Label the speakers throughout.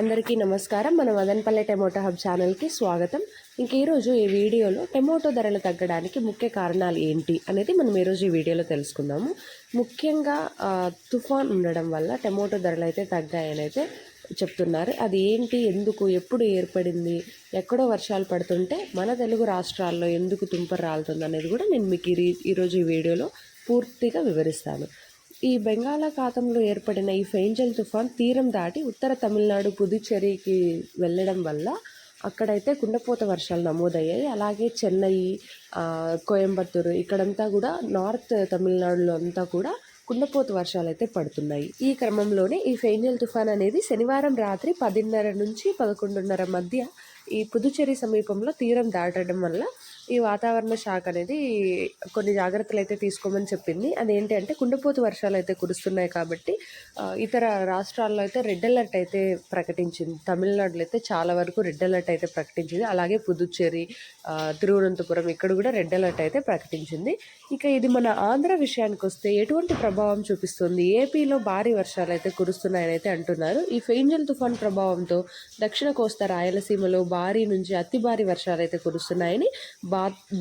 Speaker 1: అందరికీ నమస్కారం. మన మదనపల్లె టమోటా హబ్ ఛానల్కి స్వాగతం. ఇంక ఈరోజు ఈ వీడియోలో టమోటో ధరలు తగ్గడానికి ముఖ్య కారణాలు ఏంటి అనేది మనం ఈరోజు ఈ వీడియోలో తెలుసుకుందాము. ముఖ్యంగా తుఫాన్ ఉండడం వల్ల టమోటో ధరలు అయితే తగ్గాయని అయితే చెప్తున్నారు. అది ఏంటి? ఎందుకు? ఎప్పుడు ఏర్పడింది? ఎక్కడో వర్షాలు పడుతుంటే మన తెలుగు రాష్ట్రాల్లో ఎందుకు తుంపర రాలుతుంది అనేది కూడా నేను మీకు ఈ ఈరోజు ఈ వీడియోలో పూర్తిగా వివరిస్తాను. ఈ బంగాళాఖాతంలో ఏర్పడిన ఈ ఫెయింజల్ తుఫాన్ తీరం దాటి ఉత్తర తమిళనాడు పుదుచ్చేరికి వెళ్ళడం వల్ల అక్కడైతే కుండపోత వర్షాలు నమోదయ్యాయి. అలాగే చెన్నై కోయంబత్తూరు ఇక్కడంతా కూడా నార్త్ తమిళనాడులో అంతా కూడా కుండపోత వర్షాలు అయితే పడుతున్నాయి. ఈ క్రమంలోనే ఈ ఫెయింజల్ తుఫాన్ అనేది శనివారం రాత్రి పదిన్నర నుంచి పదకొండున్నర మధ్య ఈ పుదుచ్చేరి సమీపంలో తీరం దాటడం వల్ల ఈ వాతావరణ శాఖ అనేది కొన్ని జాగ్రత్తలు అయితే తీసుకోమని చెప్పింది. అదేంటి అంటే కుండపోతు వర్షాలు అయితే కురుస్తున్నాయి కాబట్టి ఇతర రాష్ట్రాల్లో అయితే రెడ్ అలర్ట్ అయితే ప్రకటించింది. తమిళనాడులో అయితే చాలా వరకు రెడ్ అలర్ట్ అయితే ప్రకటించింది. అలాగే పుదుచ్చేరి తిరువనంతపురం ఇక్కడ కూడా రెడ్ అలర్ట్ అయితే ప్రకటించింది. ఇక ఇది మన ఆంధ్ర విషయానికి వస్తే ఎటువంటి ప్రభావం చూపిస్తుంది? ఏపీలో భారీ వర్షాలు అయితే కురుస్తున్నాయని అయితే అంటున్నారు. ఈ ఫెయింజల్ తుఫాన్ ప్రభావంతో దక్షిణ కోస్తా రాయలసీమలో భారీ నుంచి అతి భారీ వర్షాలు అయితే కురుస్తున్నాయని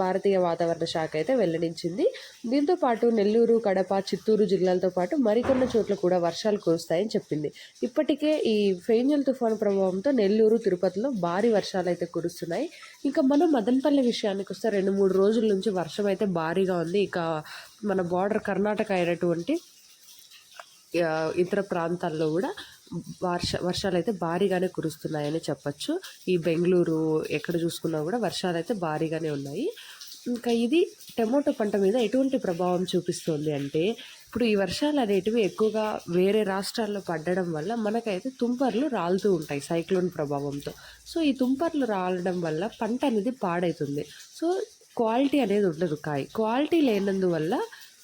Speaker 1: భారతీయ వాతావరణ శాఖ అయితే వెల్లడించింది. దీంతో పాటు నెల్లూరు కడప చిత్తూరు జిల్లాలతో పాటు మరికొన్ని చోట్ల కూడా వర్షాలు కురుస్తాయని చెప్పింది. ఇప్పటికే ఈ ఫెయింజల్ తుఫాను ప్రభావంతో నెల్లూరు తిరుపతిలో భారీ వర్షాలు అయితే కురుస్తున్నాయి. ఇంకా మనం మదనపల్లి విషయానికి వస్తే రెండు మూడు రోజుల నుంచి వర్షం అయితే భారీగా ఉంది. ఇక మన బార్డర్ కర్ణాటక అయినటువంటి ఇతర ప్రాంతాల్లో కూడా వర్ష వర్షాలు అయితే భారీగానే కురుస్తున్నాయని చెప్పచ్చు. ఈ బెంగళూరు ఎక్కడ చూసుకున్నా కూడా వర్షాలు అయితే భారీగానే ఉన్నాయి. ఇంకా ఇది టమోటో పంట మీద ఎటువంటి ప్రభావం చూపిస్తుంది అంటే ఇప్పుడు ఈ వర్షాలు అనేటివి ఎక్కువగా వేరే రాష్ట్రాల్లో పడడం వల్ల మనకైతే తుంపర్లు రాలుతూ ఉంటాయి సైక్లోన్ ప్రభావంతో. సో ఈ తుంపర్లు రాలడం వల్ల పంట అనేది పాడవుతుంది సో క్వాలిటీ అనేది ఉండదు కాయ క్వాలిటీ లేనందువల్ల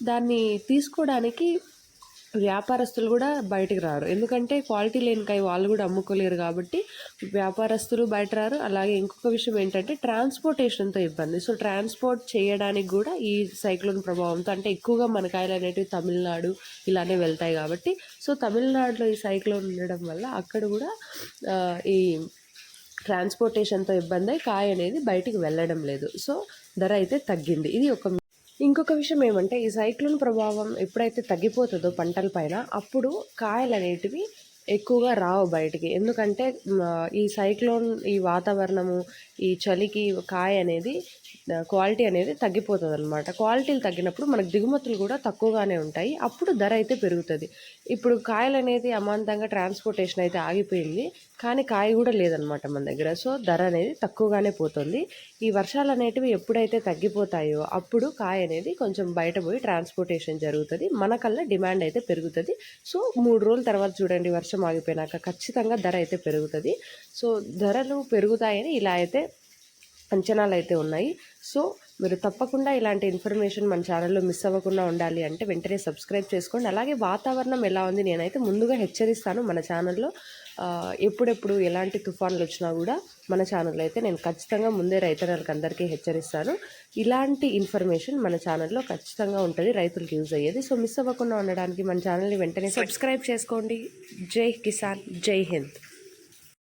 Speaker 1: దాన్ని తీసుకోవడానికి వ్యాపారస్తులు కూడా బయటకు రారు. ఎందుకంటే క్వాలిటీ లేని కాయ వాళ్ళు కూడా అమ్ముకోలేరు కాబట్టి వ్యాపారస్తులు బయట రారు. అలాగే ఇంకొక విషయం ఏంటంటే ట్రాన్స్పోర్టేషన్తో ఇబ్బంది. సో ట్రాన్స్పోర్ట్ చేయడానికి కూడా ఈ సైక్లోన్ ప్రభావంతో అంటే ఎక్కువగా మన కాయలు అనేటివి తమిళనాడు ఇలానే వెళ్తాయి కాబట్టి సో తమిళనాడులో ఈ సైక్లోన్ ఉండడం వల్ల అక్కడ కూడా ఈ ట్రాన్స్పోర్టేషన్తో ఇబ్బంది అయి కాయ అనేది బయటికి వెళ్ళడం లేదు. సో ధర అయితే తగ్గింది. ఇది ఒక ఇంకొక విషయం ఏమంటే ఈ సైక్లోన్ ప్రభావం ఎప్పుడైతే తగ్గిపోతుందో పంటలపైన అప్పుడు కాయలు అనేటివి ఎక్కువగా రావు బయటికి. ఎందుకంటే ఈ సైక్లోన్ ఈ వాతావరణము ఈ చలికి కాయ అనేది క్వాలిటీ అనేది తగ్గిపోతుంది అనమాట క్వాలిటీలు తగ్గినప్పుడు మనకు దిగుమతులు కూడా తక్కువగానే ఉంటాయి. అప్పుడు ధర అయితే పెరుగుతుంది. ఇప్పుడు కాయలు అనేది అమాంతంగా ట్రాన్స్పోర్టేషన్ అయితే ఆగిపోయింది. కానీ కాయ కూడా లేదనమాట మన దగ్గర. సో ధర అనేది తక్కువగానే పోతుంది. ఈ వర్షాలు అనేటివి ఎప్పుడైతే తగ్గిపోతాయో అప్పుడు కాయ అనేది కొంచెం బయట పోయి ట్రాన్స్పోర్టేషన్ జరుగుతుంది. మనకల్లా డిమాండ్ అయితే పెరుగుతుంది. సో మూడు రోజుల తర్వాత చూడండి వర్షం ఆగిపోయినాక ఖచ్చితంగా ధర అయితే పెరుగుతుంది. సో ధరలు పెరుగుతాయని ఇలా అయితే అంచనాలు అయితే ఉన్నాయి. సో మీరు తప్పకుండా ఇలాంటి ఇన్ఫర్మేషన్ మన ఛానల్లో మిస్ అవ్వకుండా ఉండాలి అంటే వెంటనే సబ్స్క్రైబ్ చేసుకోండి. అలాగే వాతావరణం ఎలా ఉంది నేనైతే ముందుగా హెచ్చరిస్తాను మన ఛానల్లో. ఎప్పుడెప్పుడు ఎలాంటి తుఫాన్లు వచ్చినా కూడా మన ఛానల్లో అయితే నేను ఖచ్చితంగా ముందే రైతన్నలకు అందరికీ హెచ్చరిస్తాను. ఇలాంటి ఇన్ఫర్మేషన్ మన ఛానల్లో ఖచ్చితంగా ఉంటుంది రైతులకు యూజ్ అయ్యేది. సో మిస్ అవ్వకుండా ఉండడానికి మన ఛానల్ని వెంటనే సబ్స్క్రైబ్ చేసుకోండి. జై కిసాన్ జై హింద్.